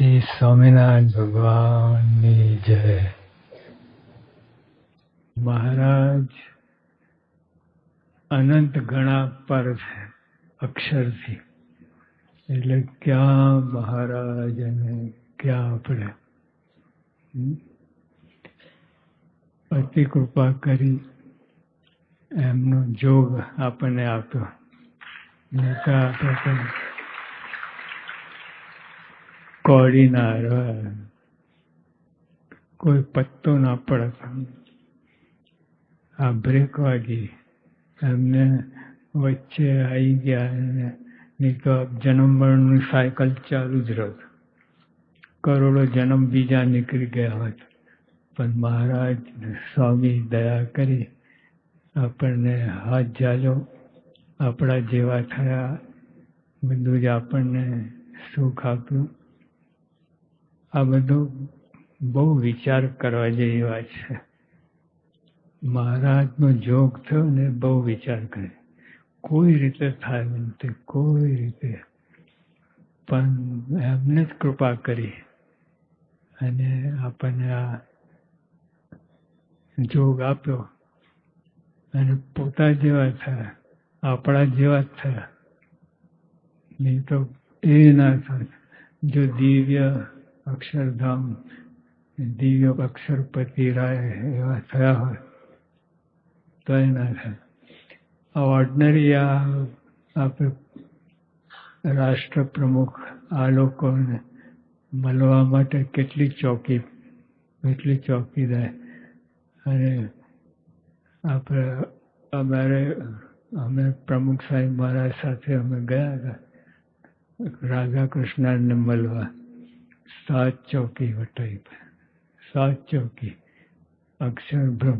શ્રી સ્વામિનારાયણ ભગવાનની જય મહારાજ, અનંત ગણા પર છે, અક્ષરથી. એટલે ક્યાં મહારાજ અને ક્યાં આપણે? અતિ કૃપા કરી એમનો જોગ આપણને આપ્યો નકા આપણે તો કોડી ના રહે કોઈ પત્તો ના પડે આ બ્રેક વાગી એમને વચ્ચે આવી ગયા નહીં તો જન્મ સાયકલ ચાલુ જ રહત કરોડો જન્મ બીજા નીકળી ગયા હોત. પણ મહારાજ સ્વામી દયા કરી આપણને હાથ જાલો આપણા જેવા થયા. બધું જ આપણને સુખ આપ્યું. આ બધું બહુ વિચાર કરવા જેવી વાત છે. મહારાજનો જોગ થયો ને બહુ વિચાર કરે. કોઈ રીતે થાય નથી કોઈ રીતે. પણ એમને જ કૃપા કરી અને આપણને આ જોગ આપ્યો અને પોતા જેવા થયા, આપણા જેવા જ થયા. નહીં તો એ ના થાય. જો દિવ્ય અક્ષરધામ દિવ્ય અક્ષરપતિ રાય એવા થયા હોય તો એ થાય આ ઓર્ડનરી આપણે રાષ્ટ્ર પ્રમુખ આ લોકોને મળવા માટે કેટલી ચોકી કેટલી ચોકીદાર અને આપણે અમારે અમે પ્રમુખ સાહેબ મહારાજ સાથે અમે ગયા હતા રાધા કૃષ્ણને મળવા સાત ચોકી વટાઈ સાત ચોકી અક્ષરભ્રમ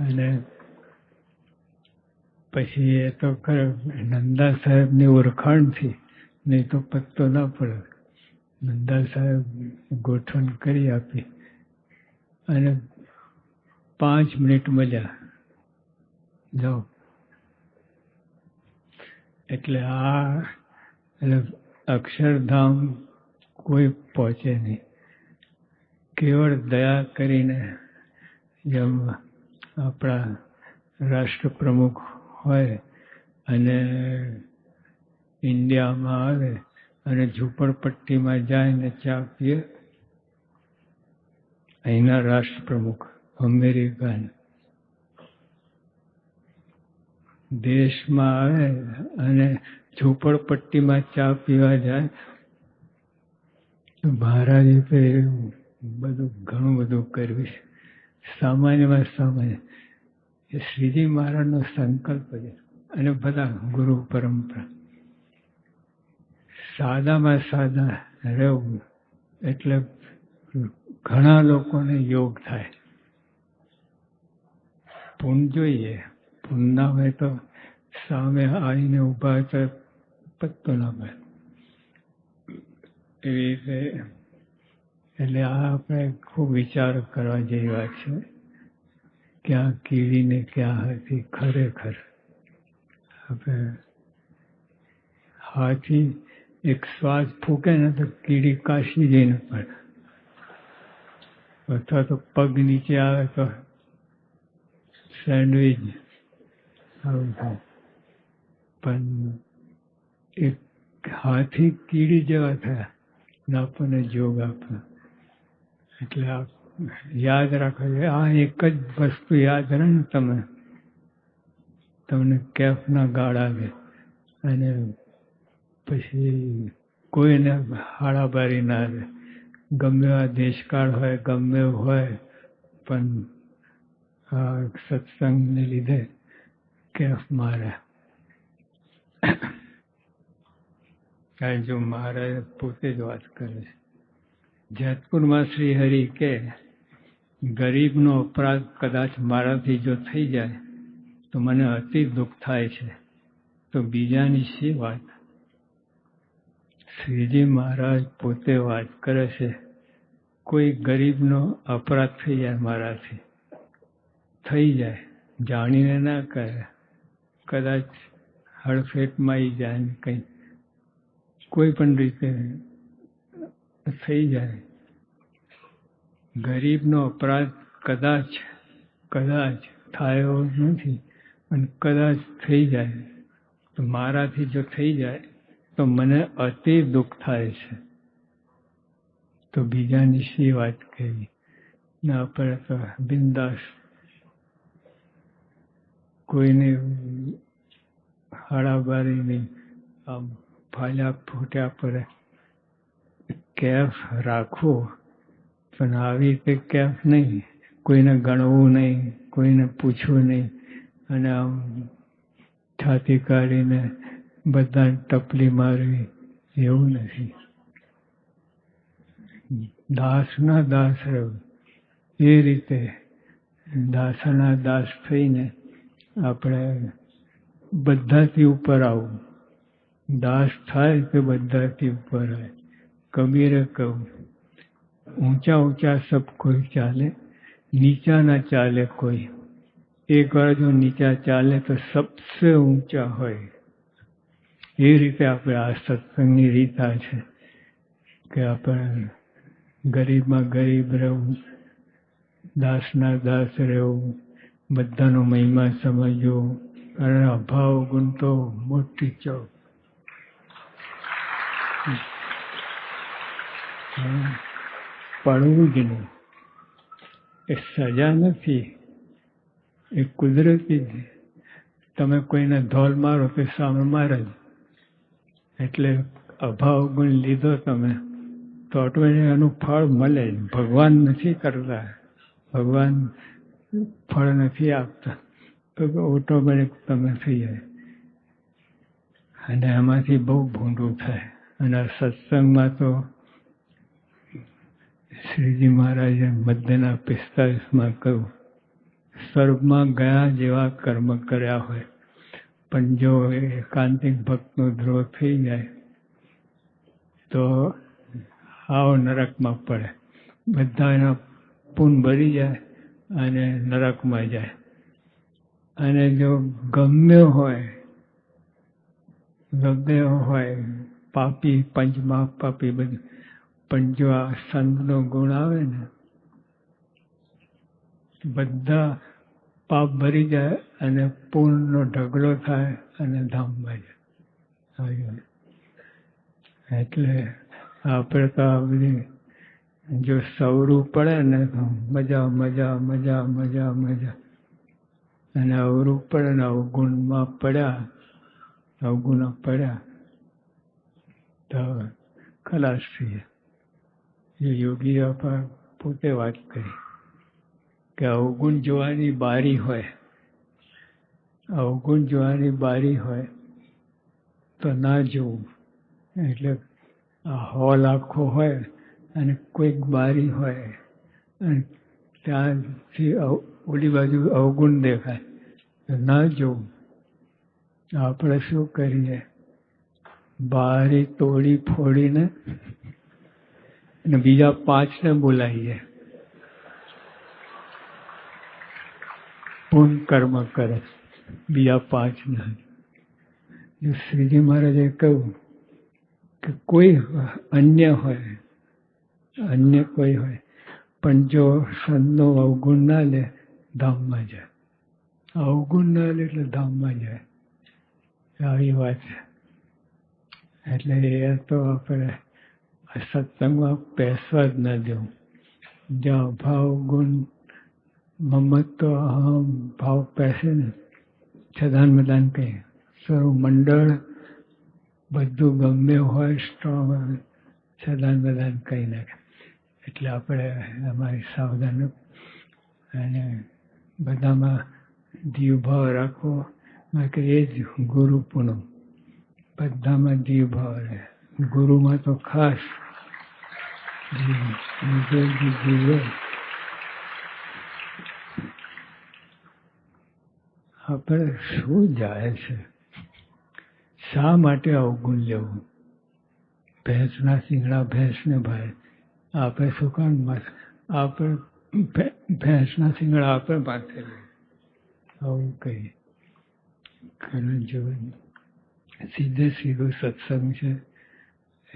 અને પછી એ તો ખરે, નંદા સાહેબની ઓળખાણથી નહીં તો પત્તો ના પડે. નંદા સાહેબ ગોઠવણ કરી આપી. અને પાંચ મિનિટ મજા. જાઓ. એટલે આ એટલે અક્ષરધામ કોઈ પહોંચે નહીં. કેવળ દયા કરીને જેમ આપણા રાષ્ટ્રપ્રમુખ હોય અને ઇન્ડિયામાં આવે અને ઝૂંપડપટ્ટીમાં જાય ને ચા પીએ, અહીંના રાષ્ટ્ર પ્રમુખ અમેરિકન દેશમાં આવે અને ઝૂંપડપટ્ટીમાં ચા પીવા જાય મહારાજે તો બધું ઘણું બધું કર્યું. છે સામાન્યમાં સામાન્ય. એ શ્રીજી મહારાજનો સંકલ્પ છે અને બધા ગુરુ પરંપરા. સાદામાં સાદા રહેવું એટલે ઘણા લોકોને યોગ થાય. પૂન જોઈએ ના હોય તો સામે આવીને ઊભા તો પત્તો મળે એવી રીતે એટલે આ આપણે ખૂબ વિચાર કરવા જેવી વાત છે, ક્યાં કીડીને ક્યાં હતી, ખરેખર. આપણે હાથી એક શ્વાસ ફૂકે ને તો કીડી કાશી જઈને પડે અથવા તો પગ નીચે આવે તો સેન્ડવિચ આવું થાય પણ એક હાથી કીડી જેવા થયા. ને આપણને જોગ આપ્યો. એટલે યાદ રાખો આ એક જ વસ્તુ યાદ રહે ને તમે. તમને કેફના ગાળ આવે. અને પછી કોઈને હાડાબારી ના આવે. ગમે આ દેશકાળ હોય, ગમે હોય, પણ આ સત્સંગને લીધે કેફ મારે. જો મહારાજ પોતે જ વાત કરે જેતપુરમાં શ્રી હરિ કે, ગરીબનો અપરાધ કદાચ મારાથી જો થઈ જાય, તો મને અતિ દુઃખ થાય છે. તો બીજાની શી વાત? શ્રીજી મહારાજ પોતે વાત કરે છે, કોઈ ગરીબનો અપરાધ થઈ જાય મારાથી. થઈ જાય, જાણીને ના કરે કદાચ હડફેટમાં આવી જાય કંઈ. કોઈ પણ રીતે થઈ જાય. ગરીબનો અપરાધ કદાચ કદાચ થયો નથી અને કદાચ થઈ જાય. તો મારાથી જો થઈ જાય, તો મને અતિ દુઃખ થાય છે. તો બીજાની શી વાત કહેવી ના આપણે તો બિંદાસ કોઈને હાડાબારીની આમ ફાલ્યા ફૂટ્યા પર કેફ રાખવો, પણ આવી રીતે કેફ નહીં. કોઈને ગણવું નહીં, કોઈને પૂછવું નહીં. અને આમ છાતી કાઢીને બધા ટપલી મારવી એવું નથી. દાસના દાસ રહેવું એ રીતે દાસના દાસ થઈને આપણે બધાથી ઉપર આવું. દાસ થાય તો બધાથી ઉપર આવે. કબીરે કહું ઊંચા ઊંચા સબ કોઈ ચાલે, નીચા ના ચાલે કોઈ. એક વાર જો નીચા ચાલે તો સબસે ઊંચા હોય. એ રીતે આપણે આ સત્સંગની રીતા છે કે આપણે ગરીબમાં ગરીબ રહેવું, દાસના દાસ રહેવું બધાનો મહિમા સમજો કારણ અભાવ ગુણ તો મોટી ચોક. પડવું જ નહીં. એ સજા નથી. એ કુદરતી છે તમે કોઈને ધોલ મારો કે સામે મારે એટલે અભાવ ગુણ લીધો તમે. તો ઓટોમેટિક એનું ફળ મળે ભગવાન નથી કરતા. ભગવાન ફળ નથી આપતા. તો ઓટોમેટિક તમે થઈ જાય અને એમાંથી બહુ ભૂંડું થાય. અને સત્સંગમાં તો શ્રીજી મહારાજે મધ્યના પિસ્તાલીસમાં કહ્યું સ્વર્ગમાં ગયા જેવા કર્મ કર્યા હોય, પણ જો એકાંતિક ભક્તનો ધ્રુવ થઈ જાય, તો આવો નરકમાં પડે. બધા એના પૂન ભરી જાય. અને નરકમાં જાય. અને જો ગમ્યો હોય ગમ્યો હોય, પાપી, પંચમા, પાપી બધું. પણ જો આ સંતનો ગુણ આવે ને, બધા પાપ ભરી જાય અને પૂર્ણનો ઢગલો થાય અને ધામમાં જાય. એટલે આપણે તો આ બધી જો સવરું પડે ને મજા મજા મજા મજા મજા. અને અવરું પડે ને અવગુણમાં પડ્યા અવગુણમાં પડ્યા, તો ખલાસ થઈએ. એ યોગી બાપા પોતે વાત કરી કે અવગુણ જોવાની બારી હોય, અવગુણ જોવાની બારી હોય તો ના જોવું. એટલે આ હોલ આખો હોય અને કોઈક બારી હોય અને ત્યાંથી ઓલી બાજુ અવગુણ દેખાય. તો ના જોવું આપણે શું કરીએ? બારી તોડી ફોડીને અને બીજા પાંચને બોલાવીએ. પૂર્ણ કર્મ કરે બીજા પાંચને. શ્રીજી મહારાજે કહ્યું કે કોઈ અન્ય હોય અન્ય કોઈ હોય. પણ જો સંતનો અવગુણ ના લે, ધામમાં જાય. અવગુણ ના લે એટલે ધામમાં જાય. આવી વાત છે. એટલે એ તો આપણે સત્સંગમાં બેસવા જ ના દેવું. જ્યાં ભાવ ગુણ, મમત તો અહમ ભાવ પેસે ને છદાન મદાન કહે સર્વ મંડળ બધું ગમે હોય સ્ટ્રોંગ છદાન મદાન કહી નાખે એટલે આપણે અમારી સાવધાન અને બધામાં દીવભાવ રાખવો કે એ જ ગુરુ બધામાં દીવભાવ રહે. ગુરુમાં તો ખાસ આપણે શું જાય છે? શા માટે અવગુણ લેવું? ભેંસના શીંગડા ભેંસને ભાઈ આપણે શું કામ આપણે ભેંસના શીંગડા આપણે માથે આવું કહીએ. કારણ જો સીધે સીધું સત્સંગ છે.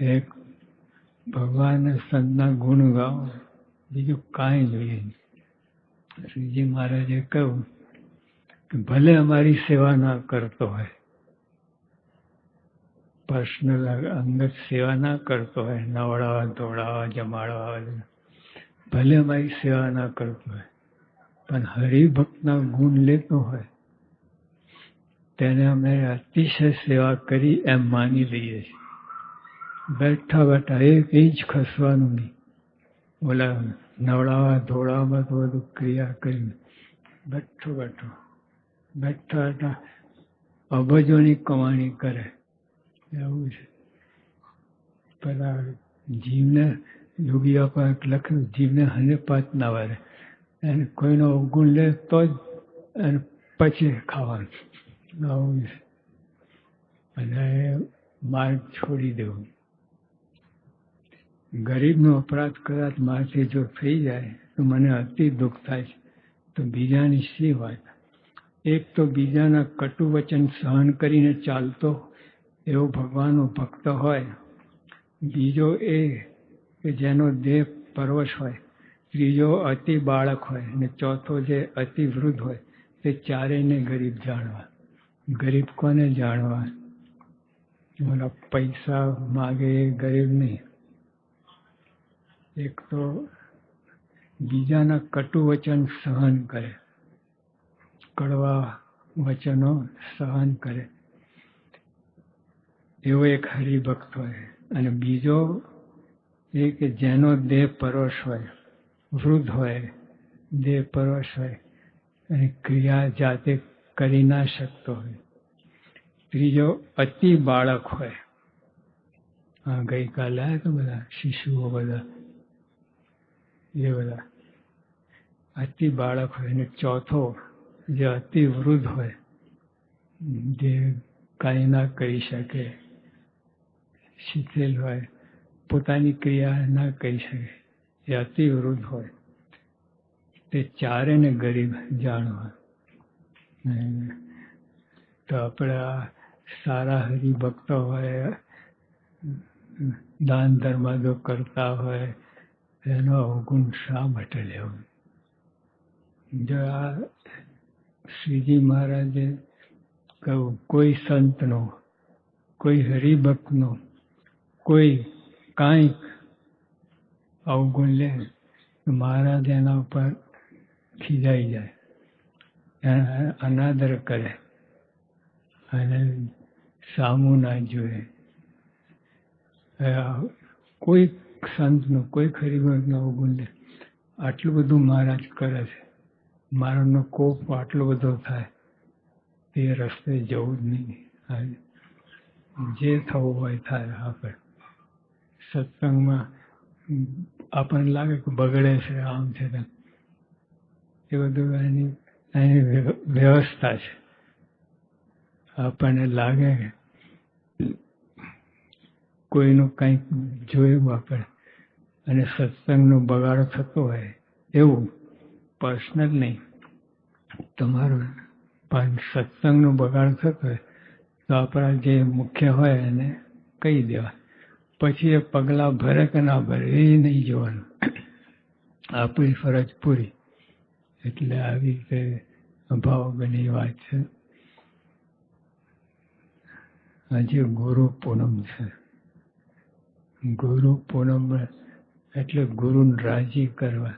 એક ભગવાન સંતના ગુણ ગાઓ. બીજું કાંઈ જોઈએ નહીં. શ્રીજી મહારાજે કહ્યું કે ભલે અમારી સેવા ના કરતો હોય પર્સનલ અંગત સેવા ના કરતો હોય, નવડાવવા ધોડાવવા જમાડવા ભલે અમારી સેવા ના કરતો હોય, પણ હરિભક્તના ગુણ લેતો હોય, તેને અમે અતિશય સેવા કરી એમ માની લઈએ છીએ. બેઠા બેઠા એક ઇંચ ખસવાનું નહીં. ઓલા નવડાવવા ધોળાવવા તો બધું ક્રિયા કરી બેઠો બેઠો, બેઠા બેઠા અબજોની કમાણી કરે. એવું છે પેલા જીવને યોગી આપણે લખ્યું જીવને હને પાત ના વારે. એને કોઈનો અવગુણ લે તો જ એને પછી ખાવાનું. આવું છે અને માર્ગ છોડી દેવું. ગરીબનો અપરાધ કદાચ મારથી જો થઈ જાય, તો મને અતિ દુઃખ થાય છે. તો બીજાની શી વાત? એક તો બીજાના કટુ વચન સહન કરીને ચાલતો એવો ભગવાનનો ભક્ત હોય, બીજો એ કે જેનો દેહ પરવશ હોય, ત્રીજો અતિ બાળક હોય અને ચોથો જે અતિ વૃદ્ધ હોય, તે ચારેયને ગરીબ જાણવા. ગરીબ કોને જાણવા? ઓલા પૈસા માગે એ ગરીબ નહીં. એક તો બીજાના કટુ વચન સહન કરે, કડવા વચનો સહન કરે એવો એક હરિભક્ત હોય. અને બીજો એ કે જેનો દેહ પરોશ હોય, વૃદ્ધ હોય, દેહ પરોશ હોય, અને ક્રિયા જાતે કરી ના શકતો હોય. ત્રીજો અતિ બાળક હોય. હા ગઈકાલે આવ્યા તો બધા, શિશુઓ બધા, એ બધા. અતિ બાળક હોય અને ચોથો જે અતિ વૃદ્ધ હોય, જે કાંઈ ના કરી શકે. શીખેલ હોય, પોતાની ક્રિયા ના કહી શકે, એ અતિવૃદ્ધ હોય. તે ચારે ને ગરીબ જાણવા. તો આપણા સારા હરિભક્તો હોય, દાન ધર્માદો કરતા હોય, એનો અવગુણ શા માટે લેવો? જો આ શ્રીજી મહારાજે કહ્યું, કોઈ સંતનો, કોઈ હરિભક્તનો કોઈ કાંઈક અવગુણ લે મહારાજ એના ઉપર ખીજાઈ જાય. અનાદર કરે અને સામું ના જોઈએ કોઈ સંતનું, કોઈ ખરીબનો અવગુણ લે. આટલું બધું મહારાજ કરે છે. મારાનો કોપ આટલો બધો થાય, તે રસ્તે જવું જ નહીં. જે થવું હોય થાય આપણે સત્સંગમાં આપણને લાગે કે બગડે છે, આમ છે તેમ. એ બધું એની એની વ્યવસ્થા છે. આપણને લાગે કે કોઈનું કંઈક જોયું આપણે અને સત્સંગનો બગાડો થતો હોય એવું પર્સનલ નહીં. તમારું પણ સત્સંગનો બગાડ થતો હોય તો આપણા જે મુખ્ય હોય એને કહી દેવા. પછી એ પગલાં ભરે કે ના ભરે, એ નહીં જોવાનું. આપણી ફરજ પૂરી. એટલે આવી રીતે અભાવ બની વાત છે. આજે ગુરુ પૂનમ છે. ગુરુ પૂનમ એટલે ગુરુને રાજી કરવા.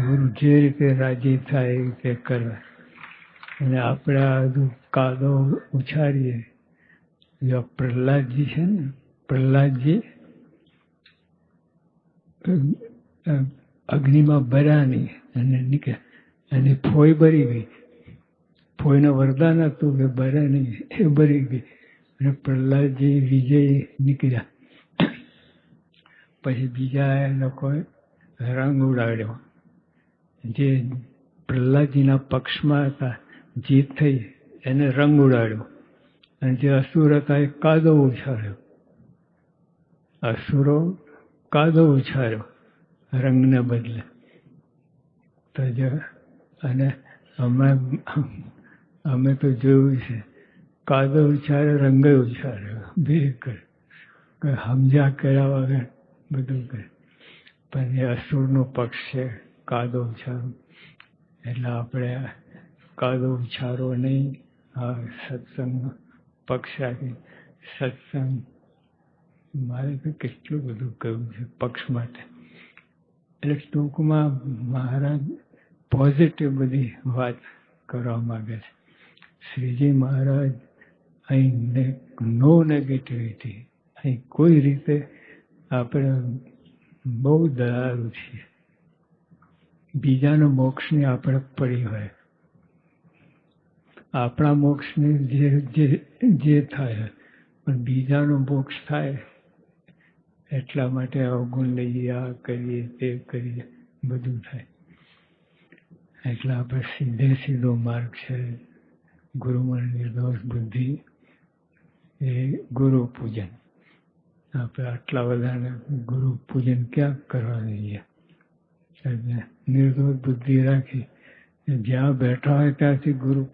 ગુરુ જે રીતે રાજી થાય એ રીતે કરવા. અને આપણે આ કાદો ઉછારીએ જો પ્રહલાદજી છે ને પ્રહલાદજી અગ્નિમાં ભર્યા નહીં અને નીકળ્યા અને ફોઈ ભરી ગઈ. ફોઈનું વરદાન હતું કે ભરે નહીં એ ભરી ગઈ. અને પ્રહલાદજી વિજય નીકળ્યા. પછી બીજા લોકોએ રંગ ઉડાડ્યો. જે પ્રહલાદજીના પક્ષમાં હતા, જીત થઈ, એને રંગ ઉડાડ્યો. અને જે અસુર હતા, એ કાદો ઉછાળ્યો. અસુરો કાદો ઉછાળ્યો રંગને બદલે. તો જો અને અમે અમે તો જોયું છે. કાદો ઉછાળ્યો, રંગે ઉછાળ્યો. બે કર. કર્યા વગર બધું કરે. પણ એ અસુરનો પક્ષ છે, કાદો ઉછારો એટલે આપણે કાદો ઉછારો નહીં, આ સત્સંગનો પક્ષ આપી સત્સંગ મારે કેટલું બધું કહ્યું છે પક્ષ માટે. એટલે ટૂંકમાં મહારાજ પોઝિટિવ બધી વાત કરવા માગે છે. શ્રીજી મહારાજ અહીં નો નેગેટિવિટી અહીં કોઈ રીતે આપણે બહુ દયાળુ છીએ. બીજાના મોક્ષની આપણે પડી હોય. આપણા મોક્ષની જે જે થાય. પણ બીજાનો મોક્ષ થાય એટલા માટે અવગુણ લઈએ, આ કરીએ, તે કરીએ, બધું થાય. એટલે આપણે સીધે સીધો માર્ગ છે. ગુરુમાં નિર્દોષ બુદ્ધિ એ ગુરુ પૂજન. આપણે આટલા બધાને ગુરુ પૂજન ક્યાં કરવા જોઈએ નિર્દોષ બુદ્ધિ રાખી, જ્યાં બેઠા હોય ત્યાંથી ગુરુ